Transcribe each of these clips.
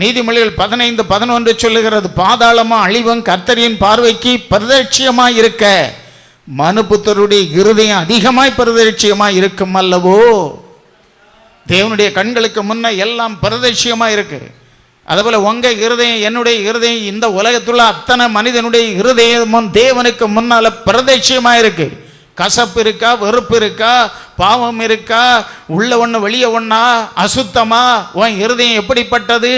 நீதிமொழிகள் பதினைந்து பதினொன்று சொல்லுகிறது பாதாளமா அழிவும் கர்த்தரின் பார்வைக்கு பிரதட்சியமாய் இருக்க மனுபுத்தருடைய இருதயம் அதிகமாய் பிரதட்சியமாய் இருக்கும் அல்லவோ? தேவனுடைய கண்களுக்கு முன்ன எல்லாம் பிரதட்சியமாக இருக்கு. அதுபோல் உங்கள் இருதயம் என்னுடைய இருதயம் இந்த உலகத்துள்ள அத்தனை மனிதனுடைய இருதயமும் தேவனுக்கு முன்னால பிரதட்சியமாக இருக்கு. கசப்பு இருக்கா வெறுப்பு இருக்கா பாவம் இருக்கா உள்ள ஒன்று வெளியே ஒன்றா அசுத்தமா உன் இருதயம் எப்படிப்பட்டது?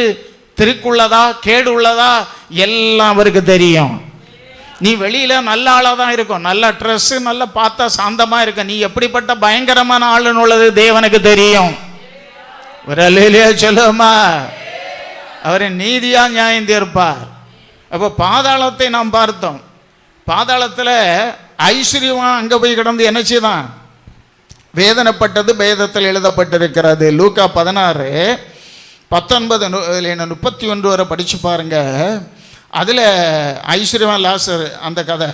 திருக்குள்ளதா கேடு உள்ளதா எல்லாம் அவருக்கு தெரியும். நீ வெளியில நல்ல ஆளாக தான் இருக்கும். நல்ல ட்ரெஸ் நல்ல பார்த்தா சாந்தமா இருக்க. நீ எப்படிப்பட்ட பயங்கரமான ஆளுன்னு உள்ளது தேவனுக்கு தெரியும். ஒரு அல்லையிலே சொல்லுமா? அவரை நீதியா நியாயம் தீர்ப்பார். அப்போ பாதாளத்தை நாம் பார்த்தோம். பாதாளத்தில் ஐஸ்வர்யமாக அங்கே போய் கிடந்து என்ன செய்தான்? வேதனைப்பட்டது வேதத்தில் எழுதப்பட்டிருக்கிறது. லூக்கா பதினாறு பத்தொன்பது இதுல முப்பத்தி ஒன்று வரை படித்து பாருங்க. அதில் ஐஸ்வர்யவான் லாசர் அந்த கதை.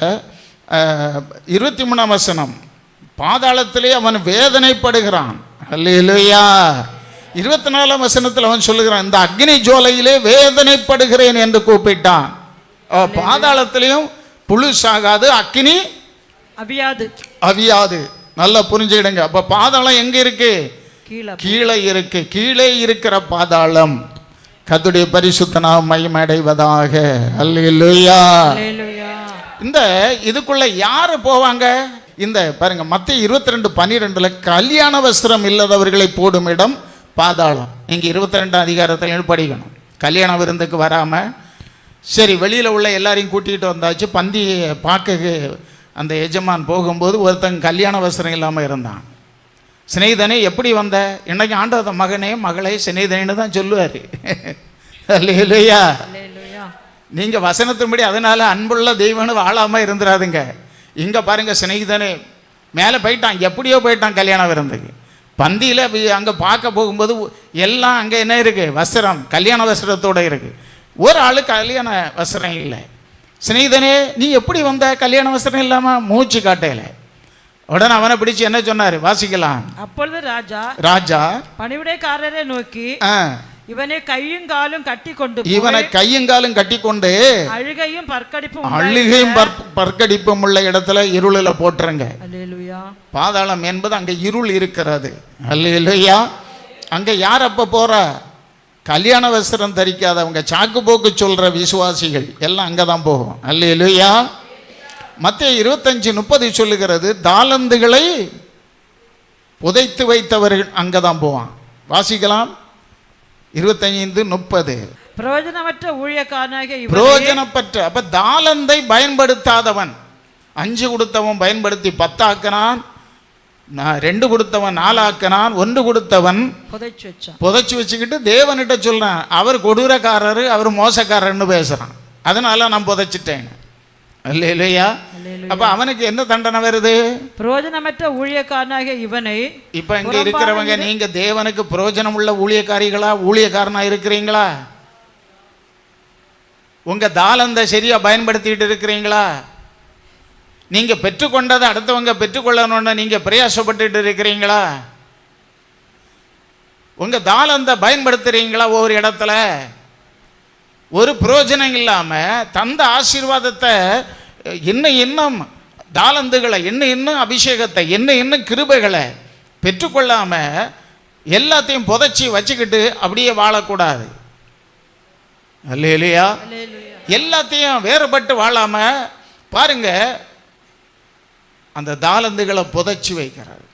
இருபத்தி மூணாம் வசனம். பாதாளத்திலே அவன் வேதனைப்படுகிறான். அல்லேலூயா இருபத்தி நாலாம் வசனத்தில் அவன் சொல்லுகிறான் இந்த அக்னி ஜோலையிலே வேதனைப்படுகிறேன் என்று கூப்பிட்டான். பாதாளத்திலையும் புழு சாகாது அக்னி அவியாது. அவியாது. நல்லா புரிஞ்சுக்கிடுங்க. அப்ப பாதாளம் எங்க இருக்கு? கீழே இருக்கு கீழே இருக்கிற பாதாளம் கத்துடைய பரிசுத்த நாம் மகிமடைவதாக அல்லேலூயா. அல்லேலூயா. இந்த இதுக்குள்ள யாரு போவாங்க? இந்த பாருங்க மத்திய இருபத்தி ரெண்டு பன்னிரெண்டுல கல்யாண வஸ்திரம் இல்லாதவர்களை போடும் இடம் பாதாளம். இங்க இருபத்தி ரெண்டு அதிகாரத்தில் படிக்கணும் கல்யாண விருந்துக்கு வராம. சரி வெளியில உள்ள எல்லாரையும் கூட்டிகிட்டு வந்தாச்சு. பந்தி பார்க்க அந்த எஜமான் போகும்போது ஒருத்தன் கல்யாண வஸ்திரம் இல்லாம இருந்தான். சிநேகிதனே எப்படி வந்த? இன்னைக்கு ஆண்டவத மகனே மகளே சிநேகிதனேன்னு தான் சொல்லுவார். இல்லையா அல்லேலூயா. நீங்க வசனத்தின்படி அதனால அன்புள்ள தெய்வம்னு வாழாம இருந்துடாதுங்க இங்க பாருங்க சிநேகிதனே. மேலே போயிட்டான் எப்படியோ போயிட்டான் கல்யாண விருந்துக்கு. பந்தியில் அங்கே பார்க்க போகும்போது எல்லாம் அங்கே என்ன இருக்கு? வஸ்திரம் கல்யாண வஸ்திரத்தோட இருக்கு. ஒரு ஆளு கல்யாண வஸ்திரம் இல்லை. சிநேகிதனே நீ எப்படி வந்த? கல்யாண வஸ்திரம் இல்லாமல் மூச்சு காட்டையில உடனே அவனை பிடிச்சு என்ன சொன்னார்? வாசிக்கலாம். அப்பொழுது ராஜா ராஜா பணிவிடைக்காரரை நோக்கி இவனை கையும் காலும் கட்டி கொண்டு இவனை கையுங்காலும் கட்டிக்கொண்டு அழுகையும் பற்கடிப்பும் அழுகையும் பற்- பற்கடிப்பும் உள்ள இடத்துல இருளில் போட்டுருங்க. பாதாளம் என்பது அங்கே இருள் இருக்கிறது. அல்லையா அங்கே யார் அப்போ போறா? கல்யாண வஸ்திரம் தரிக்காதவங்க சாக்கு போக்கு சொல்ற விசுவாசிகள் எல்லாம் அங்கே தான் போகும். அல்லையா மத்திய இருபத்தஞ்சு முப்பது சொல்லுகிறது தாளந்துகளை புதைத்து வைத்தவர்கள் அங்கே தான் போவான். வாசிக்கலாம். இருபத்தைந்து முப்பது. பிரயோஜனமற்ற ஊழியக்காரனாகிய இவனை பிரயோஜனப்பற்ற அப்ப தாளந்தை பயன்படுத்தாதவன். அஞ்சு கொடுத்தவன் பயன்படுத்தி பத்தாக்கினான் நான் ரெண்டு கொடுத்தவன் நாலாக்கினான் ஒன்று கொடுத்தவன் புதைச்சு வச்சான். புதைச்சி வச்சுக்கிட்டு தேவன்கிட்ட சொல்றான் அவர் கொடூரக்காரரு அவர் மோசக்காரர்னு பேசுறான். அதனால நான் புதைச்சிட்டேன் அல்லேலூயா. அப்ப அவனுக்கு என்ன தண்டனை வருது? பிரயோஜனமற்ற ஊழியக்காரனாகிய இவனை இப்ப இங்க இருக்கிறவங்க நீங்க தேவனுக்கு பிரயோஜனம் உள்ள ஊழியக்காரிகளா ஊழியக்காரனா இருக்கிறீங்களா? உங்க தாளந்த சரியா பயன்படுத்திட்டு இருக்கிறீங்களா? நீங்க பெற்றுக்கொண்டதை அடுத்தவங்க பெற்றுக்கொள்ளணும்னு நீங்க பிரயாசப்பட்டுட்டு இருக்கிறீங்களா? உங்க தாளந்த பயன்படுத்துறீங்களா ஒவ்வொரு இடத்துல? ஒரு பிரயோஜனம் இல்லாம தந்த ஆசீர்வாதத்தை இன்னும் இன்னும் தாளந்துகளை இன்னும் இன்னும் அபிஷேகத்தை இன்னும் இன்னும் கிருபைகளை பெற்றுக்கொள்ளாம எல்லாத்தையும் புதைச்சி வச்சுக்கிட்டு அப்படியே வாழக்கூடாது. இல்லையா. எல்லாத்தையும் வேறுபட்டு வாழாம பாருங்க அந்த தாளந்துகளை புதைச்சி வைக்கிறார்.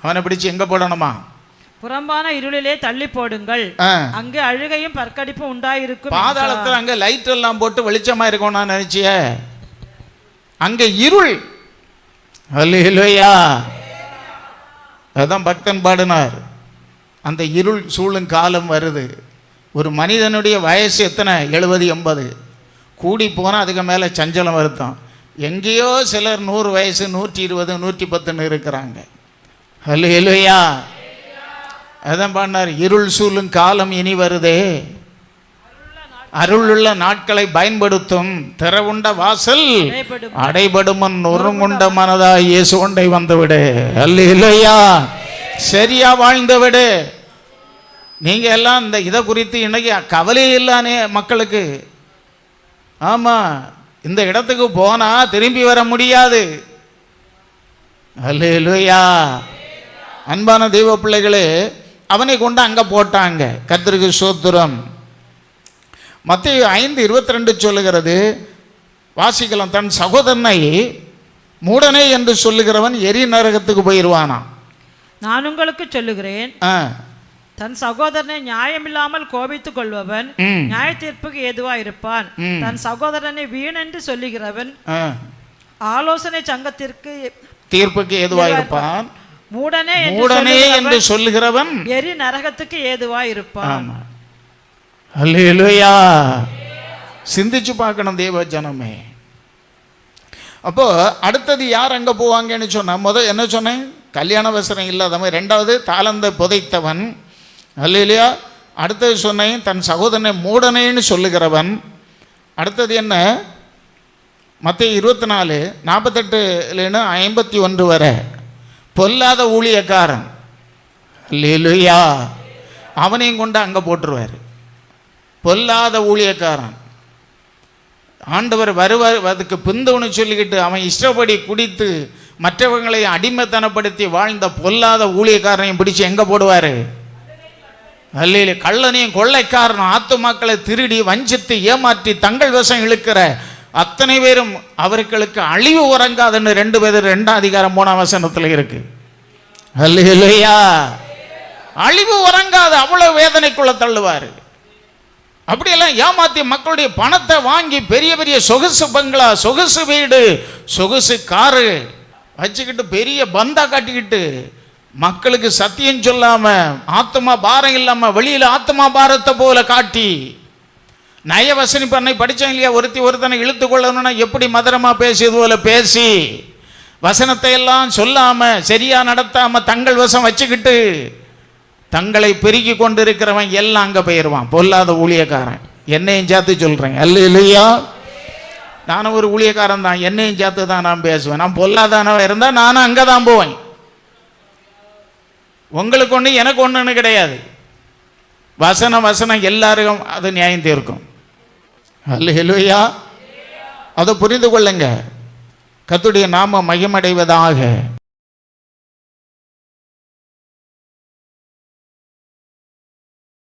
அவனை பிடிச்சு எங்க போடணுமா? புறம்பான இருளிலே தள்ளி போடுங்கள். அங்கே அழுகையும் பற்கடிப்பும் உண்டாயிருக்கும் பாதாளத்துல அங்க லைட் எல்லாம் போட்டு வெளிச்சமா இருக்கும் நான் நினைச்சிய. அங்க இருள். அல்லையா அதான் பக்தன் பாடினார். அந்த இருள் சூழும் காலம் வருது. ஒரு மனிதனுடைய வயசு எத்தனை? எழுபது எண்பது. கூடி போனால் அதுக்கு மேலே சஞ்சலம் வருத்தம். எங்கேயோ சிலர் நூறு வயசு நூற்றி இருபது நூற்றி பத்துன்னு இருக்கிறாங்க. அல்லையா அதான் பாடினார் இருள் சூழும் காலம் இனி வருதே. அருளுள்ள நாட்களை பயன்படுத்தும் திறவுண்ட வாசல் அடைபடுமன் நொறுங்குண்ட மனதா இயேசு கொண்டை வந்துவிடு. அல்ல இல்லையா சரியா வாழ்ந்து விடு நீங்க எல்லாம் இந்த இதை குறித்து இன்னைக்கு கவலையே இல்லானே மக்களுக்கு. ஆமா இந்த இடத்துக்கு போனா திரும்பி வர முடியாது. அல்லேலூயா. அன்பான தெய்வ பிள்ளைகளே அவனை கொண்டு அங்க போட்டாங்க. கர்த்தருக்கு சோத்திரம் மத்திய ஐந்து இருபத்தி ரெண்டு சொல்லுகிறது வாசிக்கலாம் தன் சகோதரனை மூடனே என்று சொல்லுகிறவன் எரி நரகத்துக்கு போயிடுவானாம் நான் உங்களுக்கு சொல்லுகிறேன் தன் சகோதரனை நியாயமில்லாமல் கோபித்துக் கொள்பவன் நியாய தீர்ப்புக்கு ஏதுவா இருப்பான். தன் சகோதரனை வீணென்று சொல்லுகிறவன் ஆ. ஆலோசனை சங்கத்திற்கு தீர்ப்புக்கு ஏதுவா இருப்பான்? மூடனே மூடனே என்று சொல்லுகிறவன் எரி நரகத்துக்கு ஏதுவா இருப்பான். அல்லேலூயா. சிந்திச்சு பார்க்கணும் தேவ ஜனமே அப்போ அடுத்தது யார் அங்க போவாங்கன்னு சொன்னா முத என்ன சொன்னேன்? கல்யாண வசனம் இல்லாதவன் ரெண்டாவது தாளந்த புதைத்தவன். அல்லையா அடுத்தது சொன்னேன் தன் சகோதரனை மூடனேன்னு சொல்லுகிறவன். அடுத்தது என்ன? மத்திய இருபத்தி நாலு நாற்பத்தெட்டுலேன்னு ஐம்பத்தி ஒன்று வரை. பொல்லாத ஊழியக்காரன். அல்லேலூயா. அவனையும் கொண்டு அங்கே போட்டுருவார். பொல்லாத ஊழியக்காரன். ஆண்டவர் வருவார் அதுக்கு பிந்தவனு சொல்லிக்கிட்டு அவன் இஷ்டப்படி குடித்து மற்றவங்களை அடிமைத்தனப்படுத்தி வாழ்ந்த பொல்லாத ஊழியக்காரனையும் பிடிச்சு எங்கே போடுவார்? அல்லையில கள்ளனையும் கொள்ளைக்காரனும் ஆத்து மக்களை திருடி வஞ்சித்து ஏமாற்றி தங்கள் வசம் இழுக்கிற அத்தனை பேரும் அவர்களுக்கு அழிவு உறங்காதுன்னு ரெண்டு பேர் ரெண்டாம் அதிகாரம் மூணாம் வசனத்தில் இருக்கு. அழிவு உறங்காது அவ்வளவு வேதனைக்குள்ள தள்ளுவார். அப்படியெல்லாம் ஏமாத்தி மக்களுடைய பணத்தை வாங்கி பெரிய பெரிய சொகுசு பங்களா சொகுசு வீடு சொகுசு காரு வச்சுக்கிட்டு பெரிய பந்தா காட்டிக்கிட்டு மக்களுக்கு சத்தியம் சொல்லாம ஆத்மா பாரம் இல்லாம வெளியில ஆத்மா பாரத்தை போல காட்டி நயவசனி பண்ணை படித்தேன் இல்லையா? ஒருத்தி ஒருத்தனை இழுத்து கொள்ளணும்னா எப்படி மதுரமாக பேசியது போல பேசி? வசனத்தை எல்லாம் சொல்லாமல் சரியாக நடத்தாமல் தங்கள் வசம் வச்சுக்கிட்டு தங்களை பெருக்கி கொண்டிருக்கிறவன் எல்லாம் அங்கே போயிடுவான் பொல்லாத ஊழியக்காரன். என்னையும் சேர்த்து சொல்கிறேன் அல்ல இல்லையா நானும் ஒரு ஊழியக்காரன் தான். என்னையும் சேர்த்து தான் நான் பேசுவேன். நான் பொல்லாதானவன் இருந்தால் நானும் அங்கே தான் போவேன். உங்களுக்கு ஒன்று எனக்கு ஒன்றுன்னு கிடையாது. வசனம் வசனம் எல்லாருக்கும் அது நியாயம் தீர்க்கும். அல்ல அதை புரிந்து கொள்ளுங்க. கத்துடைய நாம மகிமடைவதாக.